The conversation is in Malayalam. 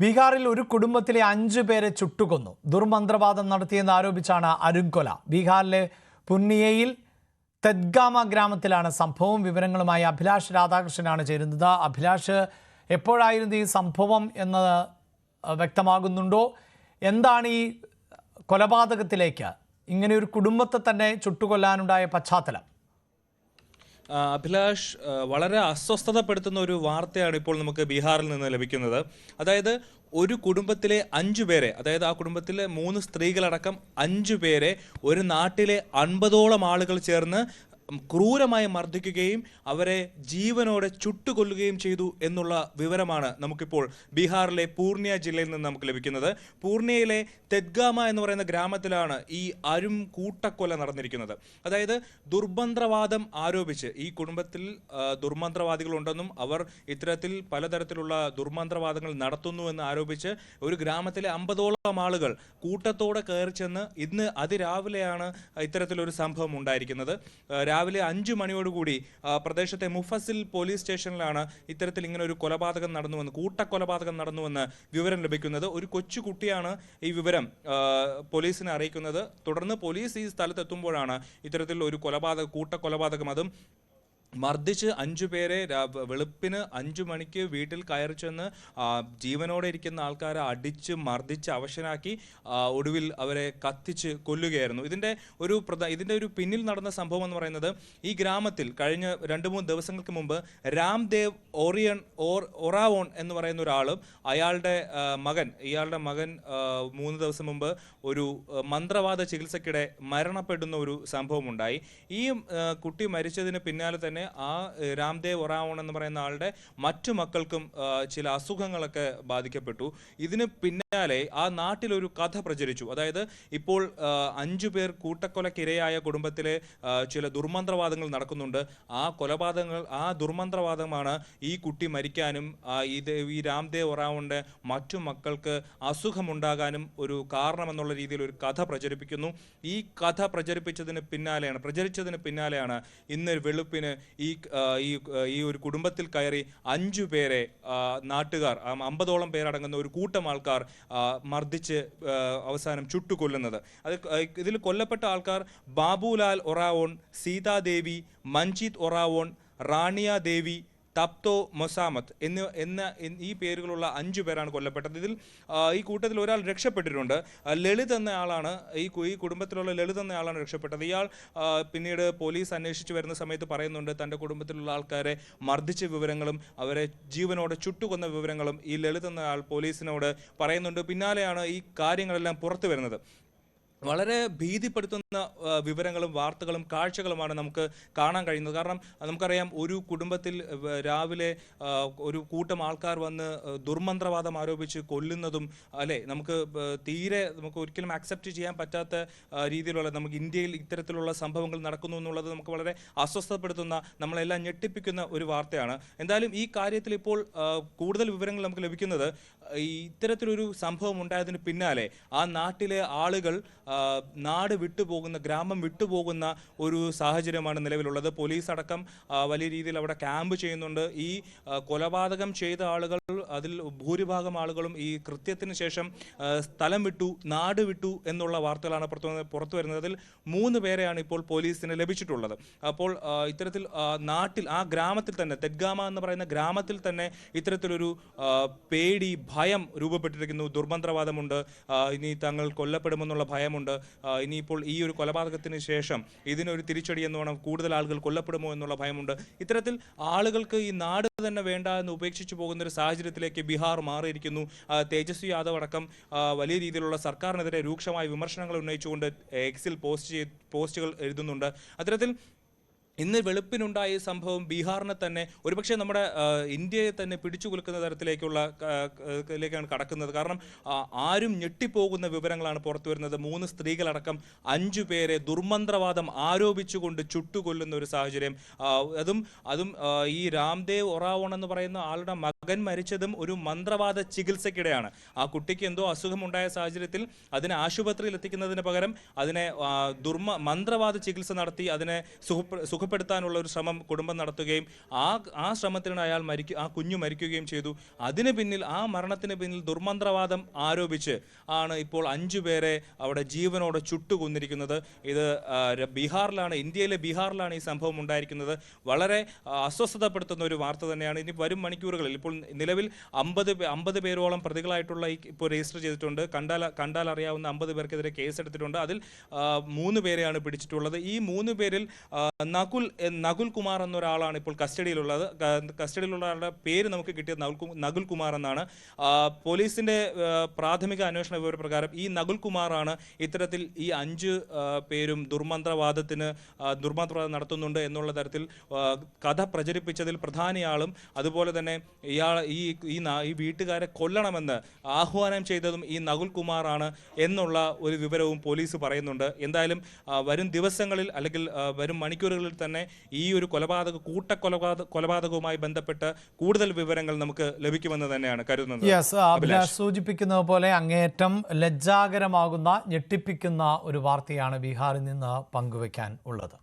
ബീഹാറിൽ ഒരു കുടുംബത്തിലെ അഞ്ചു പേരെ ചുട്ടുകൊന്നു. ദുർമന്ത്രവാദം നടത്തിയെന്ന് ആരോപിച്ചാണ് അരുംകൊല ബീഹാറിലെ പുന്നിയയിൽ തെദ്ഗാമ ഗ്രാമത്തിലാണ് സംഭവം. വിവരങ്ങളുമായി അഭിലാഷ് രാധാകൃഷ്ണനാണ് ചേരുന്നത്. അഭിലാഷ് എപ്പോഴായിരുന്നു ഈ സംഭവം എന്ന് വ്യക്തമാകുന്നുണ്ടോ? എന്താണ് ഈ കൊലപാതകത്തിലേക്ക് ഇങ്ങനെ ഒരു കുടുംബത്തെ തന്നെ ചുട്ടുകൊല്ലാനുണ്ടായ പശ്ചാത്തലം? അഭിലാഷ് വളരെ അസ്വസ്ഥതപ്പെടുത്തുന്ന ഒരു വാർത്തയാണ് ഇപ്പോൾ നമുക്ക് ബീഹാറിൽ നിന്ന് ലഭിക്കുന്നത്. അതായത് ഒരു കുടുംബത്തിലെ അഞ്ചു പേരെ അതായത് ആ കുടുംബത്തിലെ മൂന്ന് സ്ത്രീകളടക്കം അഞ്ചു പേരെ ഒരു നാട്ടിലെ അൻപതോളം ആളുകൾ ചേർന്ന് ക്രൂരമായി മർദ്ദിക്കുകയും അവരെ ജീവനോടെ ചുട്ടുകൊല്ലുകയും ചെയ്തു എന്നുള്ള വിവരമാണ് നമുക്കിപ്പോൾ ബീഹാറിലെ പൂർണിയ ജില്ലയിൽ നിന്ന് നമുക്ക് ലഭിക്കുന്നത്. പൂർണിയയിലെ തെദ്ഗാമ എന്ന് പറയുന്ന ഗ്രാമത്തിലാണ് ഈ അരും കൂട്ടക്കൊല നടന്നിരിക്കുന്നത്. അതായത് ദുർമന്ത്രവാദം ആരോപിച്ച് ഈ കുടുംബത്തിൽ ദുർമന്ത്രവാദികളുണ്ടെന്നും അവർ ഇത്തരത്തിൽ പലതരത്തിലുള്ള ദുർമന്ത്രവാദങ്ങൾ നടത്തുന്നു എന്ന് ആരോപിച്ച് ഒരു ഗ്രാമത്തിലെ അമ്പതോളം ആളുകൾ കൂട്ടത്തോടെ കയറി ചെന്ന് ഇന്ന് അതിരാവിലെയാണ് ഇത്തരത്തിലൊരു സംഭവം ഉണ്ടായിരിക്കുന്നത്. രാവിലെ അഞ്ചു മണിയോടുകൂടി പ്രദേശത്തെ മുഫസിൽ പോലീസ് സ്റ്റേഷനിലാണ് ഇത്തരത്തിൽ ഇങ്ങനെ ഒരു കൊലപാതകം നടന്നുവെന്ന് കൂട്ടക്കൊലപാതകം നടന്നുവെന്ന് വിവരം ലഭിക്കുന്നത്. ഒരു കൊച്ചുകുട്ടിയാണ് ഈ വിവരം പോലീസിനെ അറിയിക്കുന്നത്. തുടർന്ന് പോലീസ് ഈ സ്ഥലത്തെത്തുമ്പോഴാണ് ഇത്തരത്തിൽ ഒരു കൊലപാതക കൂട്ടക്കൊലപാതകം അതും മർദ്ദിച്ച് അഞ്ചു പേരെ വെളുപ്പിന് അഞ്ചു മണിക്ക് വീട്ടിൽ കയറി ചെന്ന് ജീവനോടെ ഇരിക്കുന്ന ആൾക്കാരെ അടിച്ച് മർദ്ദിച്ച് അവശനാക്കി ഒടുവിൽ അവരെ കത്തിച്ച് കൊല്ലുകയായിരുന്നു. ഇതിന്റെ ഒരു പ്രധാന ഇതിന്റെ ഒരു പിന്നിൽ നടന്ന സംഭവം എന്ന് പറയുന്നത് ഈ ഗ്രാമത്തിൽ കഴിഞ്ഞ രണ്ട് മൂന്ന് ദിവസങ്ങൾക്ക് മുമ്പ് രാംദേവ് ഓറിയൺ ഓർ ഒറാവോൺ എന്ന് പറയുന്ന ഒരാളും അയാളുടെ മകൻ ഇയാളുടെ മകൻ മൂന്ന് ദിവസം മുമ്പ് ഒരു മന്ത്രവാദ ചികിത്സക്കിടെ മരണപ്പെടുന്ന ഒരു സംഭവമുണ്ടായി. ഈ കുട്ടി മരിച്ചതിന് പിന്നാലെ തന്നെ ആ രാംദേവ് ഒറാവോൺ എന്ന് പറയുന്ന ആളുടെ മറ്റു മക്കൾക്കും ചില അസുഖങ്ങളൊക്കെ ബാധിക്കപ്പെട്ടു. ഇതിന് പിന്നാലെ ആ നാട്ടിലൊരു കഥ പ്രചരിച്ചു. അതായത് ഇപ്പോൾ അഞ്ചു പേർ കൂട്ടക്കൊലക്കിരയായ കുടുംബത്തിലെ ചില ദുർമന്ത്രവാദങ്ങൾ നടക്കുന്നുണ്ട്. ആ കൊലപാതകങ്ങൾ ആ ദുർമന്ത്രവാദമാണ് ഈ കുട്ടി മരിക്കാനും ഇത് ഈ രാംദേവ് ഒറാവോണിന്റെ മറ്റു മക്കൾക്ക് അസുഖമുണ്ടാകാനും ഒരു കാരണമെന്നുള്ള രീതിയിൽ ഒരു കഥ പ്രചരിപ്പിക്കുന്നു. ഈ കഥ പ്രചരിപ്പിച്ചതിന് പിന്നാലെയാണ് പ്രചരിച്ചതിന് പിന്നാലെയാണ് ഇന്ന് വെളുപ്പിന് ഈ ഈ ഈ ഒരു കുടുംബത്തിൽ കയറി അഞ്ചു പേരെ നാട്ടുകാർ അമ്പതോളം പേരടങ്ങുന്ന ഒരു കൂട്ടം ആൾക്കാർ മർദ്ദിച്ച് അവസാനം ചുട്ടുകൊല്ലുന്നത്. അത് ഇതിൽ കൊല്ലപ്പെട്ട ആൾക്കാർ ബാബുലാൽ ഒറാവോൺ സീതാദേവി മഞ്ജിത് ഒറാവോൺ റാണിയ ദേവി തപ്തോ മൊസാമത്ത് എന്ന് എന്ന ഈ പേരുകളുള്ള അഞ്ചു പേരാണ് കൊല്ലപ്പെട്ടത്. ഇതിൽ ഈ കൂട്ടത്തിൽ ഒരാൾ രക്ഷപ്പെട്ടിട്ടുണ്ട്. ലളിത് എന്ന ആളാണ് ഈ ഈ കുടുംബത്തിലുള്ള ലളിത് എന്ന ആളാണ് രക്ഷപ്പെട്ടത്. ഇയാൾ പിന്നീട് പോലീസ് അന്വേഷിച്ച് വരുന്ന സമയത്ത് പറയുന്നുണ്ട് തന്റെ കുടുംബത്തിലുള്ള ആൾക്കാരെ മർദ്ദിച്ച വിവരങ്ങളും അവരെ ജീവനോടെ ചുട്ടുകൊന്ന വിവരങ്ങളും ഈ ലളിത് എന്ന ആൾ പോലീസിനോട് പറയുന്നുണ്ട്. പിന്നാലെയാണ് ഈ കാര്യങ്ങളെല്ലാം പുറത്തു വരുന്നത്. വളരെ ഭീതിപ്പെടുത്തുന്ന വിവരങ്ങളും വാർത്തകളും കാഴ്ചകളുമാണ് നമുക്ക് കാണാൻ കഴിയുന്നത്. കാരണം നമുക്കറിയാം ഒരു കുടുംബത്തിൽ രാവിലെ ഒരു കൂട്ടം ആൾക്കാർ വന്ന് ദുർമന്ത്രവാദം ആരോപിച്ച് കൊല്ലുന്നതും അല്ലെ നമുക്ക് തീരെ നമുക്ക് ഒരിക്കലും അക്സെപ്റ്റ് ചെയ്യാൻ പറ്റാത്ത രീതിയിലുള്ള നമുക്ക് ഇന്ത്യയിൽ ഇത്തരത്തിലുള്ള സംഭവങ്ങൾ നടക്കുന്നു എന്നുള്ളത് നമുക്ക് വളരെ അസ്വസ്ഥപ്പെടുത്തുന്ന നമ്മളെല്ലാം ഞെട്ടിപ്പിക്കുന്ന ഒരു വാർത്തയാണ്. എന്തായാലും ഈ കാര്യത്തിൽ ഇപ്പോൾ കൂടുതൽ വിവരങ്ങൾ നമുക്ക് ലഭിക്കുന്നത് ഇത്തരത്തിലൊരു സംഭവം ഉണ്ടായതിന് പിന്നാലെ ആ നാട്ടിലെ ആളുകൾ നാട് വിട്ടുപോകുന്ന ഗ്രാമം വിട്ടുപോകുന്ന ഒരു സാഹചര്യമാണ് നിലവിലുള്ളത്. പോലീസ് അടക്കം വലിയ രീതിയിൽ അവിടെ ക്യാമ്പ് ചെയ്യുന്നുണ്ട്. ഈ കൊലപാതകം ചെയ്ത ആളുകൾ അതിൽ ഭൂരിഭാഗം ആളുകളും ഈ കൃത്യത്തിന് ശേഷം സ്ഥലം വിട്ടു നാട് വിട്ടു എന്നുള്ള വാർത്തകളാണ് പുറത്തു പുറത്തു വരുന്നത് അതിൽ മൂന്ന് പേരെയാണ് ഇപ്പോൾ പോലീസിന് ലഭിച്ചിട്ടുള്ളത്. അപ്പോൾ ഇത്തരത്തിൽ നാട്ടിൽ ആ ഗ്രാമത്തിൽ തന്നെ തെദ്ഗാമ എന്ന് പറയുന്ന ഗ്രാമത്തിൽ തന്നെ ഇത്തരത്തിലൊരു പേടി ഭയം രൂപപ്പെട്ടിരിക്കുന്നു. ദുർമന്ത്രവാദമുണ്ട്. ഇനി തങ്ങൾ കൊല്ലപ്പെടുമെന്നുള്ള ഭയമുണ്ട് ഇനിയിപ്പോൾ ഈ ഒരു കൊലപാതകത്തിന് ശേഷം ഇതിനൊരു തിരിച്ചടി എന്ന് വേണം കൂടുതൽ ആളുകൾ കൊല്ലപ്പെടുമോ എന്നുള്ള ഭയമുണ്ട്. ഇത്തരത്തിൽ ആളുകൾക്ക് ഈ നാട് തന്നെ വേണ്ട എന്ന് ഉപേക്ഷിച്ചു പോകുന്ന ഒരു സാഹചര്യത്തിലേക്ക് ബീഹാർ മാറിയിരിക്കുന്നു. തേജസ്വി യാദവ് അടക്കം വലിയ രീതിയിലുള്ള സർക്കാരിനെതിരെ രൂക്ഷമായ വിമർശനങ്ങൾ ഉന്നയിച്ചുകൊണ്ട് എക്സിൽ പോസ്റ്റ് പോസ്റ്റുകൾ എഴുതുന്നുണ്ട്. അത്തരത്തിൽ ഇന്ന് വെളുപ്പിനുണ്ടായ ഈ സംഭവം ബീഹാറിനെ തന്നെ ഒരുപക്ഷെ നമ്മുടെ ഇന്ത്യയെ തന്നെ പിടിച്ചു കുലുക്കുന്ന തരത്തിലേക്കുള്ള ലേക്കാണ് കടക്കുന്നത്. കാരണം ആരും ഞെട്ടിപ്പോകുന്ന വിവരങ്ങളാണ് പുറത്തു വരുന്നത്. മൂന്ന് സ്ത്രീകളടക്കം അഞ്ചു പേരെ ദുർമന്ത്രവാദം ആരോപിച്ചുകൊണ്ട് ചുട്ടുകൊല്ലുന്ന ഒരു സാഹചര്യം. അതും അതും ഈ രാംദേവ് ഒറാവോൺ എന്ന് പറയുന്ന ആളുടെ മകൻ മരിച്ചതും ഒരു മന്ത്രവാദ ചികിത്സയ്ക്കിടെയാണ്. ആ കുട്ടിക്ക് എന്തോ അസുഖമുണ്ടായ സാഹചര്യത്തിൽ അതിനെ ആശുപത്രിയിൽ എത്തിക്കുന്നതിന് പകരം അതിനെ ദുർമ മന്ത്രവാദ ചികിത്സ നടത്തി അതിനെ സുഖ സുഖ കൊലപ്പെടുത്താനുള്ള ഒരു ശ്രമം കുടുംബം നടത്തുകയും ആ ആ ശ്രമത്തിനാണ് അയാൾ മരിക്കുക ആ കുഞ്ഞു മരിക്കുകയും ചെയ്തു. അതിന് പിന്നിൽ ആ മരണത്തിന് പിന്നിൽ ദുർമന്ത്രവാദം ആരോപിച്ച് ആണ് ഇപ്പോൾ അഞ്ചു പേരെ അവിടെ ജീവനോടെ ചുട്ടുകൊന്നിരിക്കുന്നത്. ഇത് ബീഹാറിലാണ് ഇന്ത്യയിലെ ബീഹാറിലാണ് ഈ സംഭവം ഉണ്ടായിരിക്കുന്നത്. വളരെ അസ്വസ്ഥതപ്പെടുത്തുന്ന ഒരു വാർത്ത തന്നെയാണ്. ഇനി വരും മണിക്കൂറുകളിൽ ഇപ്പോൾ നിലവിൽ അമ്പത് അമ്പത് പേരോളം പ്രതികളായിട്ടുള്ള ഈ ഇപ്പോൾ രജിസ്റ്റർ ചെയ്തിട്ടുണ്ട്. കണ്ടാൽ കണ്ടാൽ അറിയാവുന്ന അമ്പത് പേർക്കെതിരെ കേസെടുത്തിട്ടുണ്ട്. അതിൽ മൂന്ന് പേരെയാണ് പിടിച്ചിട്ടുള്ളത്. ഈ മൂന്ന് പേരിൽ ആ, നകുൽ നകുൽ കുമാർ എന്നൊരാളാണ് ഇപ്പോൾ കസ്റ്റഡിയിലുള്ളത്. കസ്റ്റഡിയിലുള്ള ആളുടെ പേര് നമുക്ക് കിട്ടിയത് നകുൽ നകുൽ കുമാർ എന്നാണ്. പോലീസിന്റെ പ്രാഥമിക അന്വേഷണ വിവരപ്രകാരം ഈ നകുൽ കുമാറാണ് ഇത്തരത്തിൽ ഈ അഞ്ച് പേരും ദുർമന്ത്രവാദത്തിന് ദുർമന്ത്രവാദം നടത്തുന്നുണ്ട് എന്നുള്ള തരത്തിൽ കഥ പ്രചരിപ്പിച്ചതിൽ പ്രധാനിയാളും അതുപോലെ തന്നെ ഇയാൾ ഈ ഈ ഈ വീട്ടുകാരെ കൊല്ലണമെന്ന് ആഹ്വാനം ചെയ്തതും ഈ നകുൽ കുമാറാണ് എന്നുള്ള ഒരു വിവരവും പോലീസ് പറയുന്നുണ്ട്. എന്തായാലും വരും ദിവസങ്ങളിൽ അല്ലെങ്കിൽ വരും മണിക്കൂറുകളിൽ തന്നെ ഈ ഒരു കൊലപാതക കൂട്ടക്കൊലപാതക കൊലപാതകവുമായി ബന്ധപ്പെട്ട് കൂടുതൽ വിവരങ്ങൾ നമുക്ക് ലഭിക്കുമെന്ന് തന്നെയാണ് കരുതുന്നത്. യെസ് അഭിലാഷ്. സൂചിപ്പിക്കുന്നത് പോലെ അങ്ങേയറ്റം ലജ്ജാകരമാകുന്ന ഞെട്ടിപ്പിക്കുന്ന ഒരു വാർത്തയാണ് ബീഹാറിൽ നിന്ന് പങ്കുവയ്ക്കാൻ ഉള്ളത്.